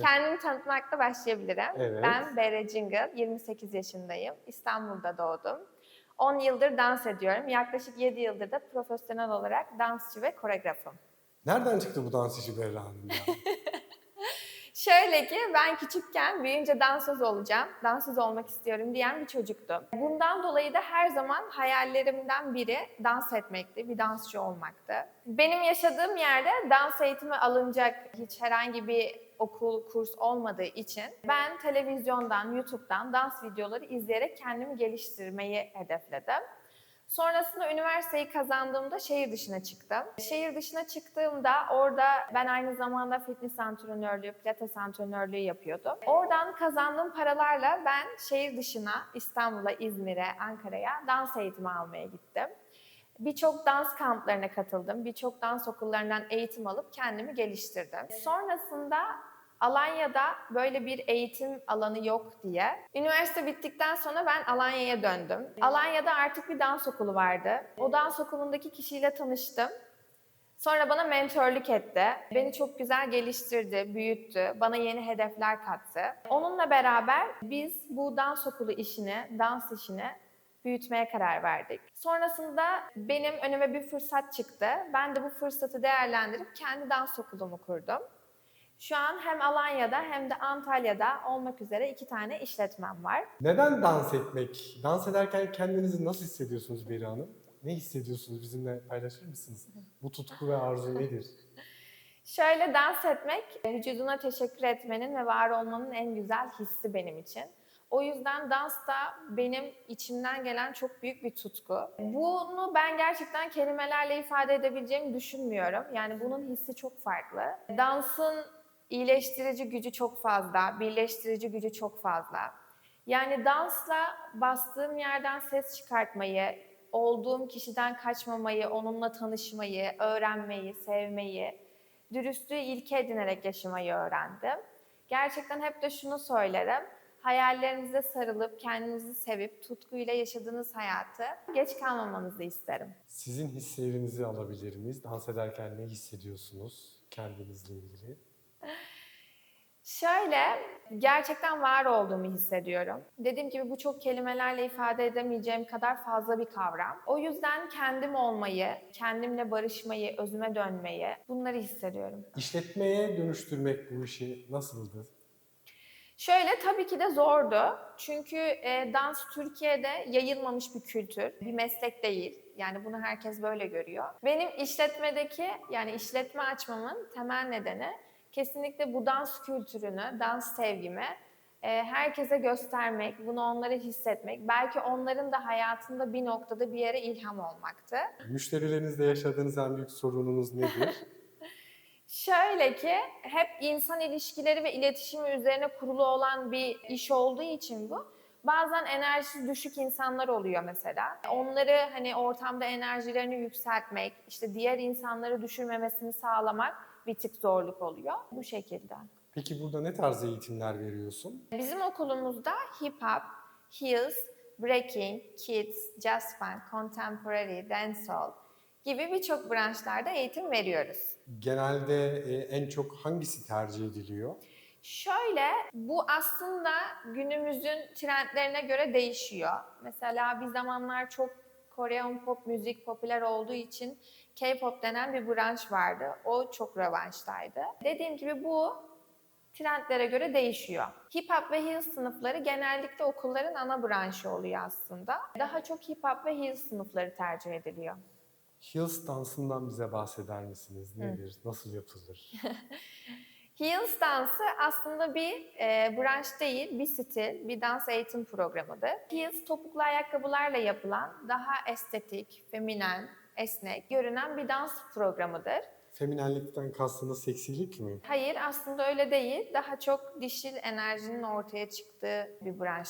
Kendimi tanıtmakla başlayabilirim. Evet. Ben Bere Jingle, 28 yaşındayım. İstanbul'da doğdum. 10 yıldır dans ediyorum. Yaklaşık 7 yıldır da profesyonel olarak dansçı ve koreografım. Nereden çıktı bu dans işi Berra Hanım ya? Şöyle ki ben küçükken büyüyünce dansöz olacağım, dansöz olmak istiyorum diyen bir çocuktum. Bundan dolayı da her zaman hayallerimden biri dans etmekti, bir dansçı olmaktı. Benim yaşadığım yerde dans eğitimi alınacak hiç herhangi bir okul, kurs olmadığı için ben televizyondan, YouTube'dan dans videoları izleyerek kendimi geliştirmeyi hedefledim. Sonrasında üniversiteyi kazandığımda şehir dışına çıktım. Şehir dışına çıktığımda orada ben aynı zamanda fitness antrenörlüğü, pilates antrenörlüğü yapıyordum. Oradan kazandığım paralarla ben şehir dışına, İstanbul'a, İzmir'e, Ankara'ya dans eğitimi almaya gittim. Birçok dans kamplarına katıldım. Birçok dans okullarından eğitim alıp kendimi geliştirdim. Sonrasında Alanya'da böyle bir eğitim alanı yok diye. Üniversite bittikten sonra ben Alanya'ya döndüm. Alanya'da artık bir dans okulu vardı. O dans okulundaki kişiyle tanıştım. Sonra bana mentörlük etti. Beni çok güzel geliştirdi, büyüttü. Bana yeni hedefler kattı. Onunla beraber biz bu dans okulu işini, dans işini büyütmeye karar verdik. Sonrasında benim önüme bir fırsat çıktı. Ben de bu fırsatı değerlendirip kendi dans okulumu kurdum. Şu an hem Alanya'da hem de Antalya'da olmak üzere iki tane işletmem var. Neden dans etmek? Dans ederken kendinizi nasıl hissediyorsunuz Berra Hanım? Ne hissediyorsunuz? Bizimle paylaşır mısınız? Bu tutku ve arzu nedir? Şöyle dans etmek, vücuduna teşekkür etmenin ve var olmanın en güzel hissi benim için. O yüzden dans da benim içimden gelen çok büyük bir tutku. Bunu ben gerçekten kelimelerle ifade edebileceğimi düşünmüyorum. Yani bunun hissi çok farklı. Dansın iyileştirici gücü çok fazla, birleştirici gücü çok fazla. Yani dansla bastığım yerden ses çıkartmayı, olduğum kişiden kaçmamayı, onunla tanışmayı, öğrenmeyi, sevmeyi, dürüstlüğü ilke edinerek yaşamayı öğrendim. Gerçekten hep de şunu söylerim. Hayallerinize sarılıp, kendinizi sevip, tutkuyla yaşadığınız hayatı geç kalmamanızı isterim. Sizin hislerinizi alabilir miyiz? Dans ederken ne hissediyorsunuz kendinizle ilgili? Şöyle, gerçekten var olduğumu hissediyorum. Dediğim gibi bu çok kelimelerle ifade edemeyeceğim kadar fazla bir kavram. O yüzden kendim olmayı, kendimle barışmayı, özüme dönmeyi bunları hissediyorum. İşletmeye dönüştürmek bu işi nasıldı? Şöyle tabii ki de zordu. Çünkü e, dans Türkiye'de yayılmamış bir kültür, bir meslek değil. Yani bunu herkes böyle görüyor. Benim işletmedeki yani işletme açmamın temel nedeni kesinlikle bu dans kültürünü, dans sevgimi e, herkese göstermek, bunu onlara hissetmek, belki onların da hayatında bir noktada bir yere ilham olmaktı. Müşterilerinizle yaşadığınız en büyük sorununuz nedir? Şöyle ki hep insan ilişkileri ve iletişimi üzerine kurulu olan bir iş olduğu için bu. Bazen enerjisi düşük insanlar oluyor mesela. Onları hani ortamda enerjilerini yükseltmek, işte diğer insanları düşürmemesini sağlamak bir tık zorluk oluyor. Bu şekilde. Peki burada ne tarz eğitimler veriyorsun? Bizim okulumuzda hip hop, heels, breaking, kids, jazz funk, contemporary, dancehall gibi birçok branşlarda eğitim veriyoruz. Genelde e, en çok hangisi tercih ediliyor? Şöyle, bu aslında günümüzün trendlerine göre değişiyor. Mesela bir zamanlar çok Korean pop müzik popüler olduğu için K-pop denen bir branş vardı. O çok revanştaydı. Dediğim gibi bu trendlere göre değişiyor. Hip hop ve heels sınıfları genellikle okulların ana branşı oluyor aslında. Daha çok hip hop ve heels sınıfları tercih ediliyor. Heels dansından bize bahseder misiniz? Nedir? Nasıl yapılır? Heels dansı aslında bir e, branş değil, bir stil, bir dans eğitim programıdır. Heels topuklu ayakkabılarla yapılan, daha estetik, feminen, esnek görünen bir dans programıdır. Feminenlikten kastınız seksilik mi? Hayır aslında öyle değil. Daha çok dişil enerjinin ortaya çıktığı bir branş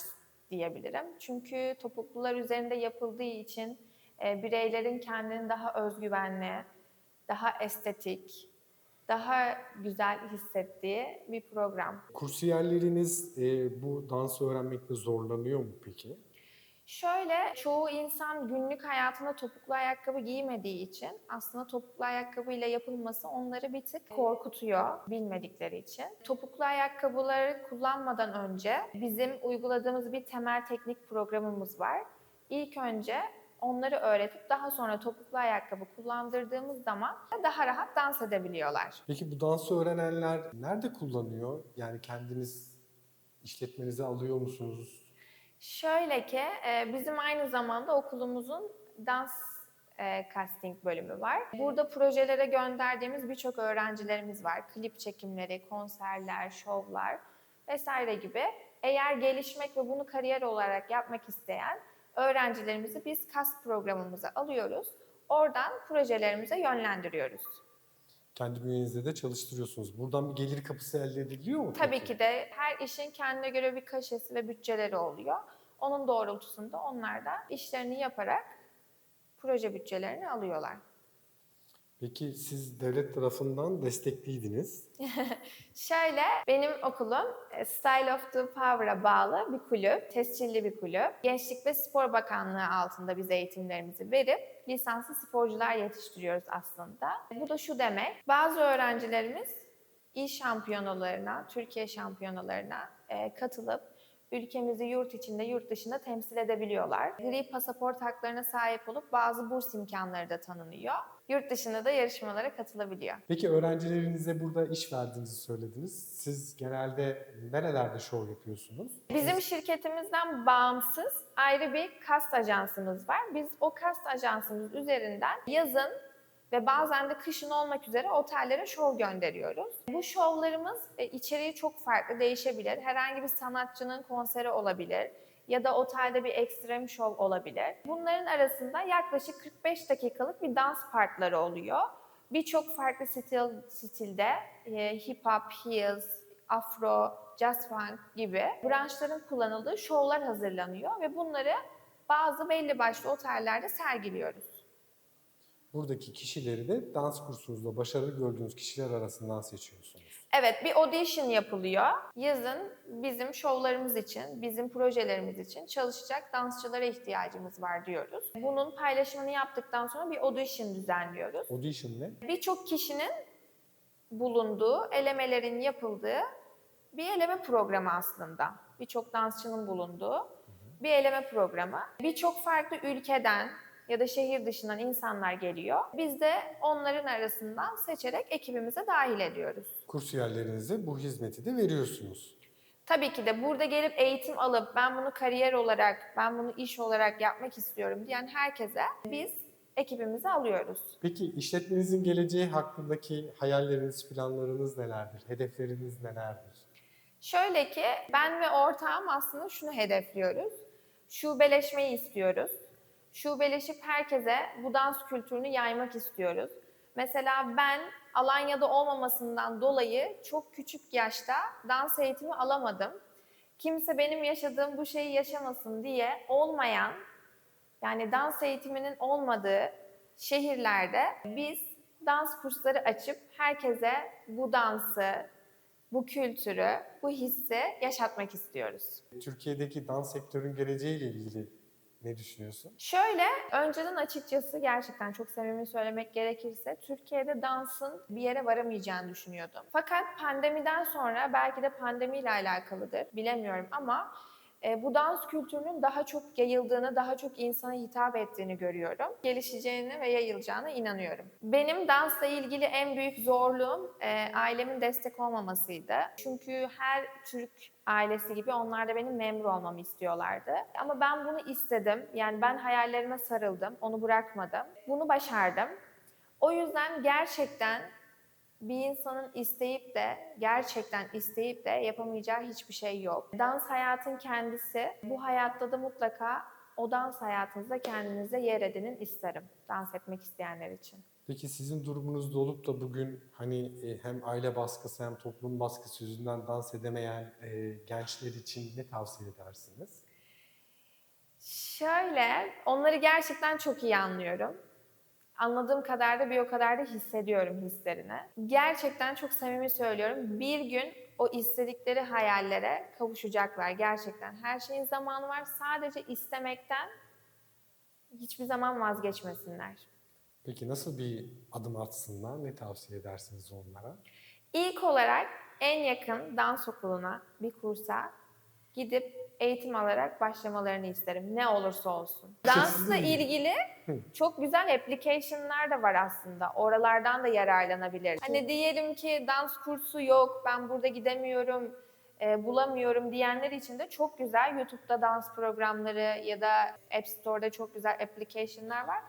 diyebilirim. Çünkü topuklular üzerinde yapıldığı için e, bireylerin kendini daha özgüvenli, daha estetik, daha güzel hissettiği bir program. Kursiyerleriniz e, bu dansı öğrenmekte zorlanıyor mu peki? Şöyle çoğu insan günlük hayatında topuklu ayakkabı giymediği için aslında topuklu ayakkabıyla yapılması onları bir tık korkutuyor bilmedikleri için. Topuklu ayakkabıları kullanmadan önce bizim uyguladığımız bir temel teknik programımız var. İlk önce onları öğretip daha sonra topuklu ayakkabı kullandırdığımız zaman daha rahat dans edebiliyorlar. Peki bu dansı öğrenenler nerede kullanıyor? Yani kendiniz işletmenize alıyor musunuz? Şöyle ki e, bizim aynı zamanda okulumuzun dans e, casting bölümü var. Burada projelere gönderdiğimiz birçok öğrencilerimiz var. Klip çekimleri, konserler, şovlar vesaire gibi. Eğer gelişmek ve bunu kariyer olarak yapmak isteyen öğrencilerimizi biz CAST programımıza alıyoruz. Oradan projelerimize yönlendiriyoruz. Kendi bünyenizde de çalıştırıyorsunuz. Buradan bir gelir kapısı elde ediliyor mu? Tabii peki? ki de her işin kendine göre bir kaşesi ve bütçeleri oluyor. Onun doğrultusunda onlar da işlerini yaparak proje bütçelerini alıyorlar. Peki siz devlet tarafından destekliydiniz. Şöyle benim okulum e, Style of the Power'a bağlı bir kulüp, tescilli bir kulüp. Gençlik ve Spor Bakanlığı altında biz eğitimlerimizi verip lisanslı sporcular yetiştiriyoruz aslında. Bu da şu demek, bazı öğrencilerimiz il şampiyonalarına, Türkiye şampiyonalarına e, katılıp ülkemizi yurt içinde, yurt dışında temsil edebiliyorlar. Gri pasaport haklarına sahip olup bazı burs imkanları da tanınıyor. Yurt dışında da yarışmalara katılabiliyor. Peki öğrencilerinize burada iş verdiğinizi söylediniz. Siz genelde nerelerde şov yapıyorsunuz? Bizim şirketimizden bağımsız ayrı bir kast ajansımız var. Biz o kast ajansımız üzerinden yazın ve bazen de kışın olmak üzere otellere şov gönderiyoruz. Bu şovlarımız e, içeriği çok farklı değişebilir. Herhangi bir sanatçının konseri olabilir ya da otelde bir ekstrem şov olabilir. Bunların arasında yaklaşık 45 dakikalık bir dans partları oluyor. Birçok farklı stil, stilde e, hip hop, heels, afro, jazz funk gibi branşların kullanıldığı şovlar hazırlanıyor ve bunları bazı belli başlı otellerde sergiliyoruz. Buradaki kişileri de dans kursunuzda başarılı gördüğünüz kişiler arasından seçiyorsunuz. Evet bir audition yapılıyor. Yazın bizim şovlarımız için, bizim projelerimiz için çalışacak dansçılara ihtiyacımız var diyoruz. Bunun paylaşımını yaptıktan sonra bir audition düzenliyoruz. Audition ne? Birçok kişinin bulunduğu, elemelerin yapıldığı bir eleme programı aslında. Birçok dansçının bulunduğu bir eleme programı. Birçok farklı ülkeden ya da şehir dışından insanlar geliyor. Biz de onların arasından seçerek ekibimize dahil ediyoruz. Kursiyerlerinize bu hizmeti de veriyorsunuz. Tabii ki de burada gelip eğitim alıp ben bunu kariyer olarak, ben bunu iş olarak yapmak istiyorum diyen herkese biz ekibimize alıyoruz. Peki işletmenizin geleceği hakkındaki hayalleriniz, planlarınız nelerdir? Hedefleriniz nelerdir? Şöyle ki ben ve ortağım aslında şunu hedefliyoruz. Şubeleşmeyi istiyoruz. Şubeleşip herkese bu dans kültürünü yaymak istiyoruz. Mesela ben Alanya'da olmamasından dolayı çok küçük yaşta dans eğitimi alamadım. Kimse benim yaşadığım bu şeyi yaşamasın diye olmayan yani dans eğitiminin olmadığı şehirlerde biz dans kursları açıp herkese bu dansı, bu kültürü, bu hissi yaşatmak istiyoruz. Türkiye'deki dans sektörün geleceğiyle ilgili ne düşünüyorsun? Şöyle, önceden açıkçası gerçekten çok samimi söylemek gerekirse Türkiye'de dansın bir yere varamayacağını düşünüyordum. Fakat pandemiden sonra belki de pandemiyle alakalıdır bilemiyorum ama e, bu dans kültürünün daha çok yayıldığını, daha çok insana hitap ettiğini görüyorum. Gelişeceğini ve yayılacağına inanıyorum. Benim dansla ilgili en büyük zorluğum e, ailemin destek olmamasıydı. Çünkü her Türk ailesi gibi onlar da benim memur olmamı istiyorlardı. Ama ben bunu istedim. Yani ben hayallerime sarıldım, onu bırakmadım. Bunu başardım. O yüzden gerçekten bir insanın isteyip de gerçekten isteyip de yapamayacağı hiçbir şey yok. Dans hayatın kendisi. Bu hayatta da mutlaka o dans hayatınızda kendinize yer edinin isterim. Dans etmek isteyenler için. Peki sizin durumunuzda olup da bugün hani e, hem aile baskısı hem toplum baskısı yüzünden dans edemeyen e, gençler için ne tavsiye edersiniz? Şöyle, onları gerçekten çok iyi anlıyorum. Anladığım kadar da bir o kadar da hissediyorum hislerini. Gerçekten çok samimi söylüyorum. Bir gün o istedikleri hayallere kavuşacaklar gerçekten. Her şeyin zamanı var. Sadece istemekten hiçbir zaman vazgeçmesinler. Peki nasıl bir adım atsınlar? Ne tavsiye edersiniz onlara? İlk olarak en yakın dans okuluna, bir kursa gidip eğitim alarak başlamalarını isterim. Ne olursa olsun. Dansla değil mi? ilgili çok güzel application'lar da var aslında. Oralardan da yararlanabilir. Hani diyelim ki dans kursu yok, ben burada gidemiyorum, e, bulamıyorum diyenler için de çok güzel YouTube'da dans programları ya da App Store'da çok güzel application'lar var.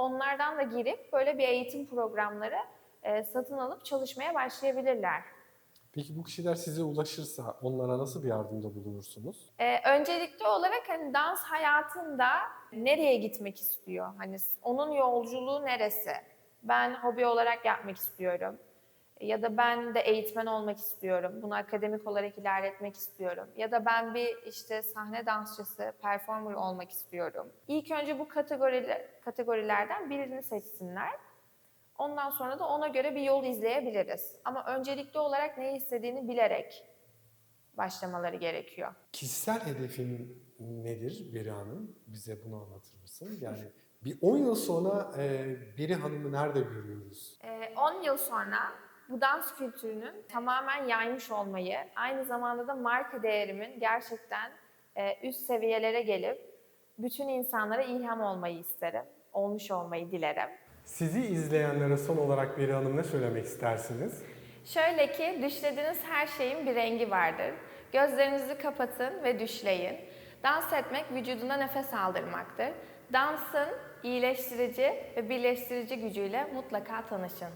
Onlardan da girip böyle bir eğitim programları e, satın alıp çalışmaya başlayabilirler. Peki bu kişiler size ulaşırsa onlara nasıl bir yardımda bulunursunuz? Ee, öncelikli olarak hani dans hayatında nereye gitmek istiyor? Hani onun yolculuğu neresi? Ben hobi olarak yapmak istiyorum. Ya da ben de eğitmen olmak istiyorum. Bunu akademik olarak ilerletmek istiyorum. Ya da ben bir işte sahne dansçısı, performer olmak istiyorum. İlk önce bu kategoriler, kategorilerden birini seçsinler. Ondan sonra da ona göre bir yol izleyebiliriz. Ama öncelikli olarak ne istediğini bilerek başlamaları gerekiyor. Kişisel hedefin nedir Beri Hanım? Bize bunu anlatır mısın? Yani bir 10 yıl sonra e, Beri Hanım'ı nerede görüyoruz? Ee, 10 yıl sonra bu dans kültürünün tamamen yaymış olmayı, aynı zamanda da marka değerimin gerçekten e, üst seviyelere gelip bütün insanlara ilham olmayı isterim. Olmuş olmayı dilerim. Sizi izleyenlere son olarak Beri Hanım ne söylemek istersiniz? Şöyle ki düşlediğiniz her şeyin bir rengi vardır. Gözlerinizi kapatın ve düşleyin. Dans etmek vücuduna nefes aldırmaktır. Dansın iyileştirici ve birleştirici gücüyle mutlaka tanışın.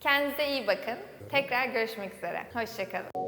Kendinize iyi bakın. Tekrar görüşmek üzere. Hoşçakalın.